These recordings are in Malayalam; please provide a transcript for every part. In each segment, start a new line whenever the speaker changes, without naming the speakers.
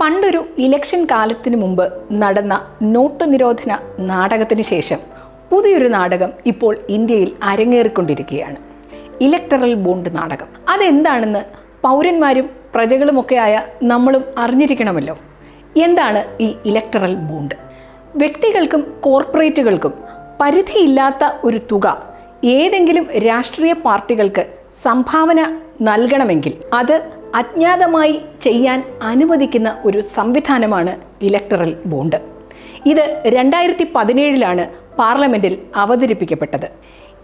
പണ്ടൊരു ഇലക്ഷൻ കാലത്തിന് മുമ്പ് നടന്ന നോട്ട് നിരോധന നാടകത്തിന് ശേഷം പുതിയൊരു നാടകം ഇപ്പോൾ ഇന്ത്യയിൽ അരങ്ങേറിക്കൊണ്ടിരിക്കുകയാണ്. ഇലക്ടറൽ ബോണ്ട് നാടകം. അതെന്താണെന്ന് പൗരന്മാരും പ്രജകളുമൊക്കെയായ നമ്മളും അറിഞ്ഞിരിക്കണമല്ലോ. എന്താണ് ഈ ഇലക്ടറൽ ബോണ്ട് വ്യക്തികൾക്കും കോർപ്പറേറ്റുകൾക്കും പരിധിയില്ലാത്ത ഒരു തുക ഏതെങ്കിലും രാഷ്ട്രീയ പാർട്ടികൾക്ക് സംഭാവന നൽകണമെങ്കിൽ അത് അജ്ഞാതമായി ചെയ്യാൻ അനുവദിക്കുന്ന ഒരു സംവിധാനമാണ് ഇലക്ടറൽ ബോണ്ട് ഇത് രണ്ടായിരത്തി പതിനേഴിലാണ് പാർലമെന്റിൽ അവതരിപ്പിക്കപ്പെട്ടത്.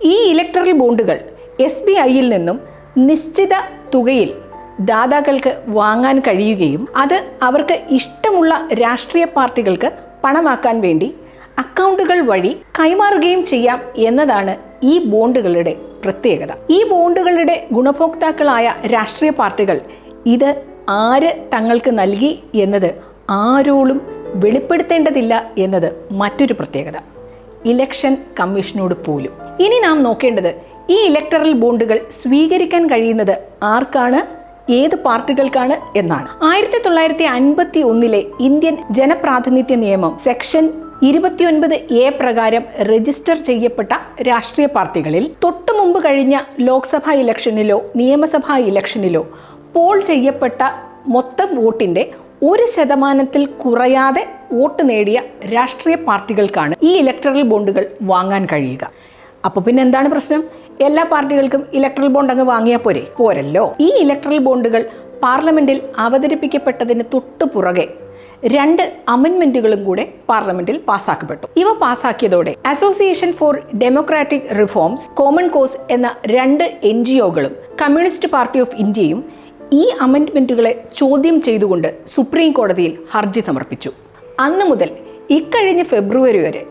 ഈ ഇലക്ടറൽ ബോണ്ടുകൾ എസ് ബി ഐയിൽ നിന്നും നിശ്ചിത തുകയിൽ ദാതാക്കൾക്ക് വാങ്ങാൻ കഴിയുകയും അത് അവർക്ക് ഇഷ്ടമുള്ള രാഷ്ട്രീയ പാർട്ടികൾക്ക് പണമാക്കാൻ വേണ്ടി അക്കൗണ്ടുകൾ വഴി കൈമാറുകയും ചെയ്യാം എന്നതാണ് ഈ ബോണ്ടുകളുടെ പ്രത്യേകത. ഈ ബോണ്ടുകളുടെ ഗുണഭോക്താക്കളായ രാഷ്ട്രീയ പാർട്ടികൾ ഇത് ആര് തങ്ങൾക്ക് നൽകി എന്നത് ആരോളും വെളിപ്പെടുത്തേണ്ടതില്ല എന്നത് മറ്റൊരു പ്രത്യേകത. ഇലക്ഷൻ കമ്മീഷനോട് പോലും. ഇനി നാം നോക്കേണ്ടത് ഈ ഇലക്ടറൽ ബോണ്ടുകൾ സ്വീകരിക്കാൻ കഴിയുന്നത് ആർക്കാണ്? ഏത് പാർട്ടികൾക്കാണ് എന്നാണ്. ആയിരത്തി തൊള്ളായിരത്തി അൻപത്തി ഒന്നിലെ ഇന്ത്യൻ ജനപ്രാതിനിധ്യ നിയമം സെക്ഷൻ ഇരുപത്തിയൊൻപത് എ പ്രകാരം രജിസ്റ്റർ ചെയ്യപ്പെട്ട രാഷ്ട്രീയ പാർട്ടികളിൽ തൊട്ടു മുമ്പ് കഴിഞ്ഞ ലോക്സഭാ ഇലക്ഷനിലോ നിയമസഭാ ഇലക്ഷനിലോ പോൾ ചെയ്യപ്പെട്ട മൊത്തം വോട്ടിന്റെ ഒരു ശതമാനത്തിൽ കുറയാതെ വോട്ട് നേടിയ രാഷ്ട്രീയ പാർട്ടികൾക്കാണ് ഈ ഇലക്ട്രൽ ബോണ്ടുകൾ വാങ്ങാൻ കഴിയുക. അപ്പോൾ പിന്നെ എന്താണ് പ്രശ്നം? എല്ലാ പാർട്ടികൾക്കും ഇലക്ട്രൽ ബോണ്ട് അങ്ങ് വാങ്ങിയാൽ പോരെ? പോരല്ലോ. ഈ ഇലക്ട്രൽ ബോണ്ടുകൾ പാർലമെന്റിൽ അവതരിപ്പിക്കപ്പെട്ടതിന് തൊട്ടു പുറകെ രണ്ട് അമെൻമെന്റുകളും കൂടെ പാർലമെന്റിൽ പാസ്സാക്കപ്പെട്ടു. ഇവ പാസ്സാക്കിയതോടെ association for democratic reforms common cause എന്ന രണ്ട് എൻ ജി ഒകളും കമ്മ്യൂണിസ്റ്റ് പാർട്ടി ഓഫ് ഇന്ത്യയും ഈ അമെൻമെന്റുകളെ ചോദ്യം ചെയ്തുകൊണ്ട് സുപ്രീം കോടതിയിൽ ഹർജി സമർപ്പിച്ചു. അന്ന് മുതൽ ഇക്കഴിഞ്ഞ ഫെബ്രുവരി വരെ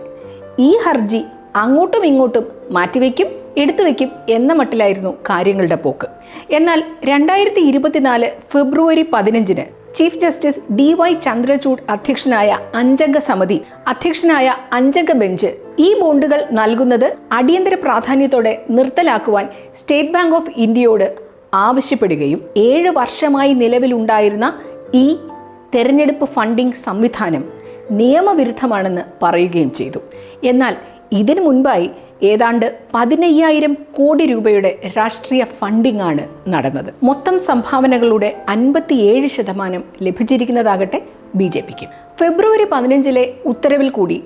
ഈ ഹർജി അങ്ങോട്ടും ഇങ്ങോട്ടും മാറ്റിവെക്കും എടുത്തു വയ്ക്കും എന്ന മട്ടിലായിരുന്നു കാര്യങ്ങളുടെ പോക്ക്. എന്നാൽ രണ്ടായിരത്തി ഇരുപത്തിനാല് ഫെബ്രുവരി പതിനഞ്ചിന് chief justice D Y Chandrachud അധ്യക്ഷനായ അഞ്ചംഗ സമിതി അധ്യക്ഷനായ അഞ്ചംഗ ബെഞ്ച് ഈ ബോണ്ടുകൾ നൽകുന്നത് അടിയന്തര പ്രാധാന്യത്തോടെ നിർത്തലാക്കുവാൻ സ്റ്റേറ്റ് ബാങ്ക് ഓഫ് ഇന്ത്യയോട് ആവശ്യപ്പെടുകയും ഏഴ് വർഷമായി നിലവിലുണ്ടായിരുന്ന ഈ തെരഞ്ഞെടുപ്പ് ഫണ്ടിംഗ് സംവിധാനം നിയമവിരുദ്ധമാണെന്ന് പറയുകയും ചെയ്തു. എന്നാൽ ഇതിനു മുൻപായി ഏതാണ്ട് പതിനയ്യായിരം കോടി രൂപയുടെ രാഷ്ട്രീയ ഫണ്ടിംഗ് ആണ് നടന്നത്. മൊത്തം സംഭാവനകളുടെ അൻപത്തിയേഴ് ശതമാനം ലഭിച്ചിരിക്കുന്നതാകട്ടെ ബി ജെ പിക്ക്. ഫെബ്രുവരി പതിനഞ്ചിലെ ഉത്തരവിൽ കൂടി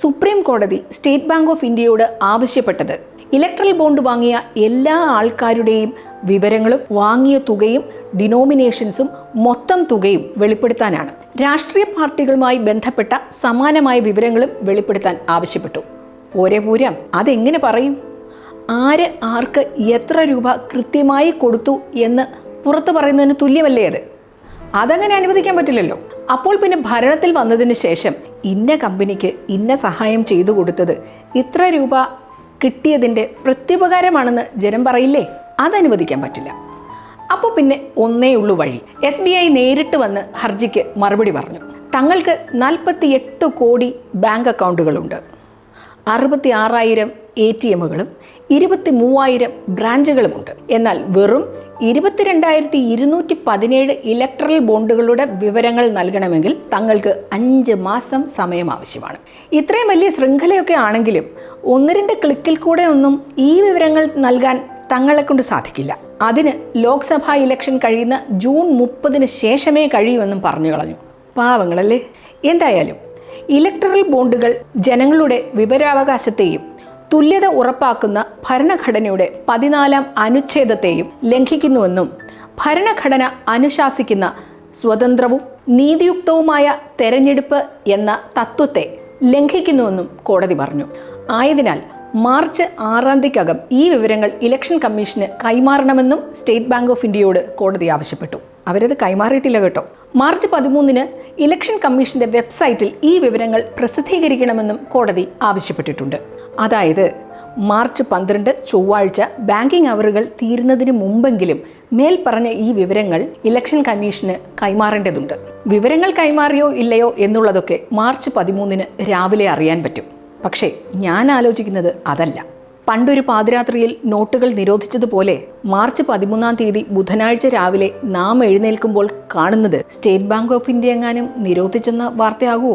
സുപ്രീം കോടതി സ്റ്റേറ്റ് ബാങ്ക് ഓഫ് ഇന്ത്യയോട് ആവശ്യപ്പെട്ടത് ഇലക്ട്രൽ ബോണ്ട് വാങ്ങിയ എല്ലാ ആൾക്കാരുടെയും വിവരങ്ങളും വാങ്ങിയ തുകയും ഡിനോമിനേഷൻസും മൊത്തം തുകയും വെളിപ്പെടുത്താനാണ്. രാഷ്ട്രീയ പാർട്ടികളുമായി ബന്ധപ്പെട്ട സമാനമായ വിവരങ്ങളും വെളിപ്പെടുത്താൻ ആവശ്യപ്പെട്ടു. പോരെ പൂരം. അതെങ്ങനെ പറയും? ആര് ആർക്ക് എത്ര രൂപ കൃത്യമായി കൊടുത്തു എന്ന് പുറത്തു പറയുന്നതിന് തുല്യമല്ലേ അത്? അതങ്ങനെ അനുവദിക്കാൻ പറ്റില്ലല്ലോ. അപ്പോൾ പിന്നെ ഭരണത്തിൽ വന്നതിന് ശേഷം ഇന്ന കമ്പനിക്ക് ഇന്ന സഹായം ചെയ്തു കൊടുത്തത് ഇത്ര രൂപ കിട്ടിയതിന്റെ പ്രത്യുപകാരമാണെന്ന് ജനം പറയില്ലേ? അതനുവദിക്കാൻ പറ്റില്ല. അപ്പോൾ പിന്നെ ഒന്നേ ഉള്ളൂ വഴി. എസ് ബി ഐ നേരിട്ട് വന്ന് ഹർജിക്ക് മറുപടി പറഞ്ഞു. തങ്ങൾക്ക് നാൽപ്പത്തിയെട്ട് കോടി ബാങ്ക് അക്കൗണ്ടുകളുണ്ട്. അറുപത്തി ആറായിരം എ ടി എമ്മുകളും ഇരുപത്തി മൂവായിരം ബ്രാഞ്ചുകളുമുണ്ട്. എന്നാൽ വെറും ഇരുപത്തിരണ്ടായിരത്തി ഇരുന്നൂറ്റി പതിനേഴ് ഇലക്ട്രൽ ബോണ്ടുകളുടെ വിവരങ്ങൾ നൽകണമെങ്കിൽ തങ്ങൾക്ക് അഞ്ച് മാസം സമയം ആവശ്യമാണ്. ഇത്രയും വലിയ ശൃംഖലയൊക്കെ ആണെങ്കിലും ഒന്ന് രണ്ട് ക്ലിക്കിൽ കൂടെ ഒന്നും ഈ വിവരങ്ങൾ നൽകാൻ തങ്ങളെ കൊണ്ട് സാധിക്കില്ല. അതിന് ലോക്സഭാ ഇലക്ഷൻ കഴിയുന്ന ജൂൺ മുപ്പതിന് ശേഷമേ കഴിയൂവെന്നും പറഞ്ഞു കളഞ്ഞു. പാവങ്ങളല്ലേ? എന്തായാലും ഇലക്ട്രൽ ബോണ്ടുകൾ ജനങ്ങളുടെ വിവരാവകാശത്തെയും തുല്യത ഉറപ്പാക്കുന്ന ഭരണഘടനയുടെ പതിനാലാം അനുച്ഛേദത്തെയും ലംഘിക്കുന്നുവെന്നും ഭരണഘടന അനുശാസിക്കുന്ന സ്വതന്ത്രവും നീതിയുക്തവുമായ തെരഞ്ഞെടുപ്പ് എന്ന തത്വത്തെ ലംഘിക്കുന്നുവെന്നും കോടതി പറഞ്ഞു. ആയതിനാൽ മാർച്ച് ആറാം തീയതിക്കകം ഈ വിവരങ്ങൾ ഇലക്ഷൻ കമ്മീഷന് കൈമാറണമെന്നും സ്റ്റേറ്റ് ബാങ്ക് ഓഫ് ഇന്ത്യയോട് കോടതി ആവശ്യപ്പെട്ടു. അവരത് കൈമാറിയിട്ടില്ല കേട്ടോ. മാർച്ച് പതിമൂന്നിന് ഇലക്ഷൻ കമ്മീഷന്റെ വെബ്സൈറ്റിൽ ഈ വിവരങ്ങൾ പ്രസിദ്ധീകരിക്കണമെന്നും കോടതി ആവശ്യപ്പെട്ടിട്ടുണ്ട്. അതായത് മാർച്ച് പന്ത്രണ്ട് ചൊവ്വാഴ്ച ബാങ്കിംഗ് അവറുകൾ തീരുന്നതിന് മുമ്പെങ്കിലും മേൽ പറഞ്ഞ ഈ വിവരങ്ങൾ ഇലക്ഷൻ കമ്മീഷന് കൈമാറേണ്ടതുണ്ട്. വിവരങ്ങൾ കൈമാറിയോ ഇല്ലയോ എന്നുള്ളതൊക്കെ മാർച്ച് പതിമൂന്നിന് രാവിലെ അറിയാൻ പറ്റും. പക്ഷേ ഞാൻ ആലോചിക്കുന്നത് അതല്ല. പണ്ടൊരു പാതിരാത്രിയിൽ നോട്ടുകൾ നിരോധിച്ചതുപോലെ മാർച്ച് പതിമൂന്നാം തീയതി ബുധനാഴ്ച രാവിലെ നാം എഴുന്നേൽക്കുമ്പോൾ കാണുന്നത് സ്റ്റേറ്റ് ബാങ്ക് ഓഫ് ഇന്ത്യ എങ്ങാനും നിരോധിച്ചെന്ന വാർത്തയാകുമോ?